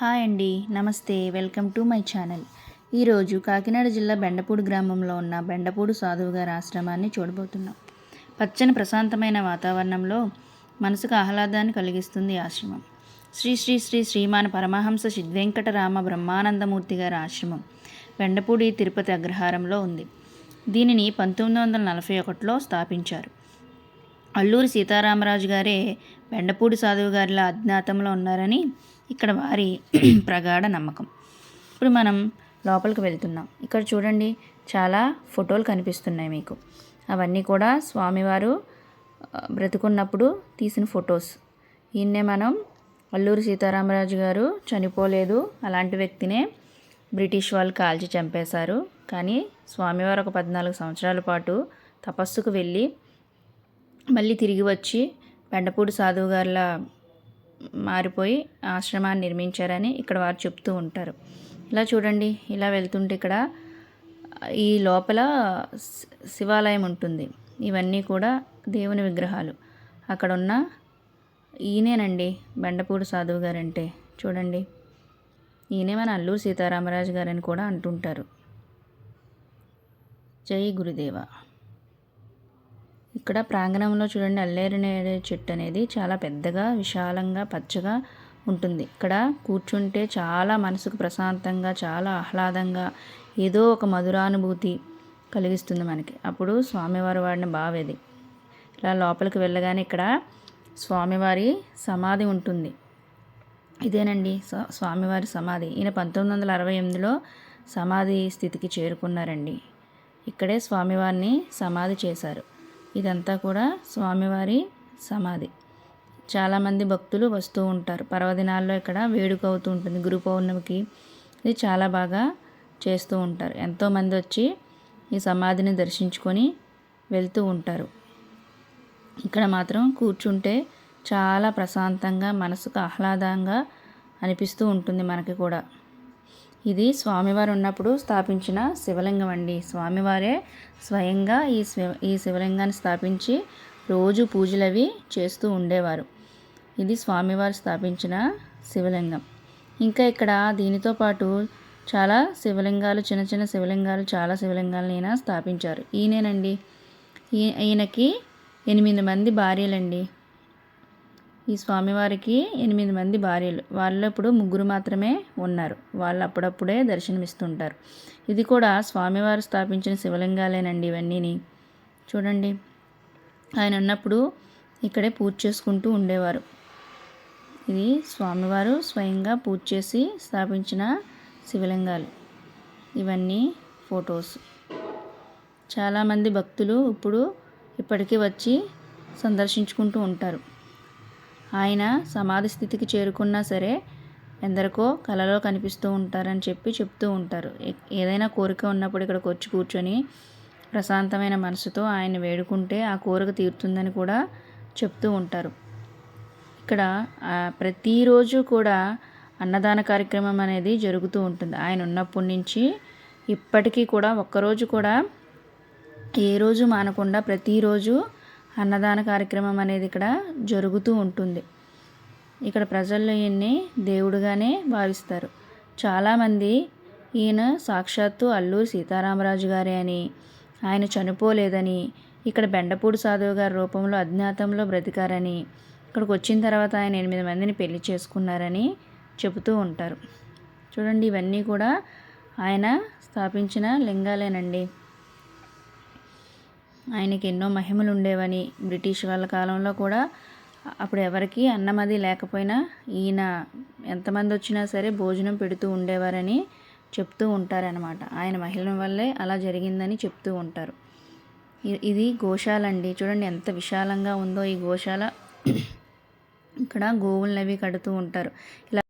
Hi అండి. నమస్తే. Welcome to my channel. ఈరోజు కాకినాడ జిల్లా బెండపూడి గ్రామంలో ఉన్న బెండపూడి సాధువు గారి ఆశ్రమాన్ని చూడబోతున్నాం. పచ్చని ప్రశాంతమైన వాతావరణంలో మనసుకు ఆహ్లాదాన్ని కలిగిస్తుంది ఈ ఆశ్రమం. శ్రీ శ్రీ శ్రీ శ్రీమాన పరమహంస సిద్వెంకటరామ బ్రహ్మానందమూర్తి గారి ఆశ్రమం బెండపూడి తిరుపతి అగ్రహారంలో ఉంది. దీనిని పంతొమ్మిది వందల నలభై ఒకటిలో స్థాపించారు. అల్లూరి సీతారామరాజు గారే బెండపూడి సాధువు గారిలా అజ్ఞాతంలో ఉన్నారని ఇక్కడ వారి ప్రగాఢ నమ్మకం. ఇప్పుడు మనం లోపలికి వెళ్తున్నాం. ఇక్కడ చూడండి చాలా ఫోటోలు కనిపిస్తున్నాయి మీకు. అవన్నీ కూడా స్వామివారు బ్రతుకున్నప్పుడు తీసిన ఫొటోస్. ఈయన్నే మనం అల్లూరి సీతారామరాజు గారు చనిపోలేదు అలాంటి వ్యక్తినే బ్రిటిష్ వాళ్ళు కాల్చి చంపేశారు. కానీ స్వామివారు ఒక పద్నాలుగు సంవత్సరాల పాటు తపస్సుకు వెళ్ళి మళ్ళీ తిరిగి వచ్చి బెండపూడి సాధువు గారిలా మారిపోయి ఆశ్రమాన్ని నిర్మించారని ఇక్కడ వారు చెప్తూ ఉంటారు. ఇలా చూడండి ఇలా వెళ్తుంటే ఇక్కడ ఈ లోపల శి- శివాలయం ఉంటుంది. ఇవన్నీ కూడా దేవుని విగ్రహాలు. అక్కడ ఉన్న ఈయనేనండి బెండపూడి సాధువు గారంటే. చూడండి ఈయనే మన అల్లూరు సీతారామరాజు గారని కూడా అంటుంటారు. జై గురుదేవ. ఇక్కడ ప్రాంగణంలో చూడండి అల్లేరు నేరేడు చెట్టు అనేది చాలా పెద్దగా విశాలంగా పచ్చగా ఉంటుంది. ఇక్కడ కూర్చుంటే చాలా మనసుకు ప్రశాంతంగా చాలా ఆహ్లాదంగా ఏదో ఒక మధురానుభూతి కలిగిస్తుంది మనకి. అప్పుడు స్వామివారి వాడిన బావేది. ఇలా లోపలికి వెళ్ళగానే ఇక్కడ స్వామివారి సమాధి ఉంటుంది. ఇదేనండి స్వామివారి సమాధి. ఈయన పంతొమ్మిది వందల అరవై ఎనిమిదిలో సమాధి స్థితికి చేరుకున్నారండి. ఇక్కడే స్వామివారిని సమాధి చేశారు. ఇదంతా కూడా స్వామివారి సమాధి. చాలామంది భక్తులు వస్తూ ఉంటారు. పర్వదినాల్లో ఇక్కడ వేడుక అవుతూ ఉంటుంది. గురు పౌర్ణమికి ఇది చాలా బాగా చేస్తూ ఉంటారు. ఎంతోమంది వచ్చి ఈ సమాధిని దర్శించుకొని వెళ్తూ ఉంటారు. ఇక్కడ మాత్రం కూర్చుంటే చాలా ప్రశాంతంగా మనసుకు ఆహ్లాదంగా అనిపిస్తూ ఉంటుంది మనకి కూడా. ఇది స్వామివారు ఉన్నప్పుడు స్థాపించిన శివలింగం అండి. స్వామివారే స్వయంగా ఈ శివ ఈ శివలింగాన్ని స్థాపించి రోజు పూజలు అవి చేస్తూ ఉండేవారు. ఇది స్వామివారు స్థాపించిన శివలింగం. ఇంకా ఇక్కడ దీనితో పాటు చాలా శివలింగాలు చిన్న చిన్న శివలింగాలు చాలా శివలింగాలను ఈయన స్థాపించారు. ఈయనేనండి? ఈ ఈయనకి ఎనిమిది మంది భార్యలండి. ఈ స్వామివారికి ఎనిమిది మంది భార్యలు. వాళ్ళు ఇప్పుడు ముగ్గురు మాత్రమే ఉన్నారు. వాళ్ళు అప్పుడప్పుడే దర్శనమిస్తుంటారు. ఇది కూడా స్వామివారు స్థాపించిన శివలింగాలేనండి ఇవన్నీని. చూడండి. ఆయన ఉన్నప్పుడు ఇక్కడే పూజ చేసుకుంటూ ఉండేవారు. ఇది స్వామివారు స్వయంగా పూజ చేసి స్థాపించిన శివలింగాలు. ఇవన్నీ ఫొటోస్. చాలామంది భక్తులు ఇప్పుడు ఇప్పటికీ వచ్చి సందర్శించుకుంటూ ఉంటారు. ఆయన సమాధి స్థితికి చేరుకున్నా సరే ఎందరికో కలలో కనిపిస్తూ ఉంటారని చెప్పి చెప్తూ ఉంటారు. ఏ- ఏదైనా కోరిక ఉన్నప్పుడు ఇక్కడికి వచ్చి కూర్చొని ప్రశాంతమైన మనసుతో ఆయన వేడుకుంటే ఆ కోరిక తీరుతుందని కూడా చెప్తూ ఉంటారు. ఇక్కడ ప్రతిరోజు కూడా అన్నదాన కార్యక్రమం అనేది జరుగుతూ ఉంటుంది. ఆయన ఉన్నప్పటి నుంచి ఇప్పటికీ కూడా ఒక్కరోజు కూడా ఏ రోజు మానకుండా ప్రతిరోజు అన్నదాన కార్యక్రమం అనేది ఇక్కడ జరుగుతూ ఉంటుంది. ఇక్కడ ప్రజల్లో ఈయన్ని దేవుడుగానే భావిస్తారు. చాలామంది ఈయన సాక్షాత్తు అల్లూరి సీతారామరాజు గారే అని ఆయన చనిపోలేదని ఇక్కడ బెండపూడి సాధువు గారి రూపంలో అజ్ఞాతంలో బ్రతికారని ఇక్కడికి వచ్చిన తర్వాత ఆయన ఎనిమిది మందిని పెళ్ళి చేసుకున్నారని చెబుతూ ఉంటారు. చూడండి ఇవన్నీ కూడా ఆయన స్థాపించిన లింగాలేనండి. ఆయనకి ఎన్నో మహిమలు ఉండేవని బ్రిటిష్ వాళ్ళ కాలంలో కూడా అప్పుడు ఎవరికి అన్నమది లేకపోయినా ఈయన ఎంతమంది వచ్చినా సరే భోజనం పెడుతూ ఉండేవారని చెప్తూ ఉంటారనమాట ఆయన మహిళల వల్లే అలా జరిగిందని చెప్తూ ఉంటారు. ఇది గోశాల అండి చూడండి ఎంత విశాలంగా ఉందో ఈ గోశాల. ఇక్కడ గోవులను అవి కడుతూ ఉంటారు. ఇలా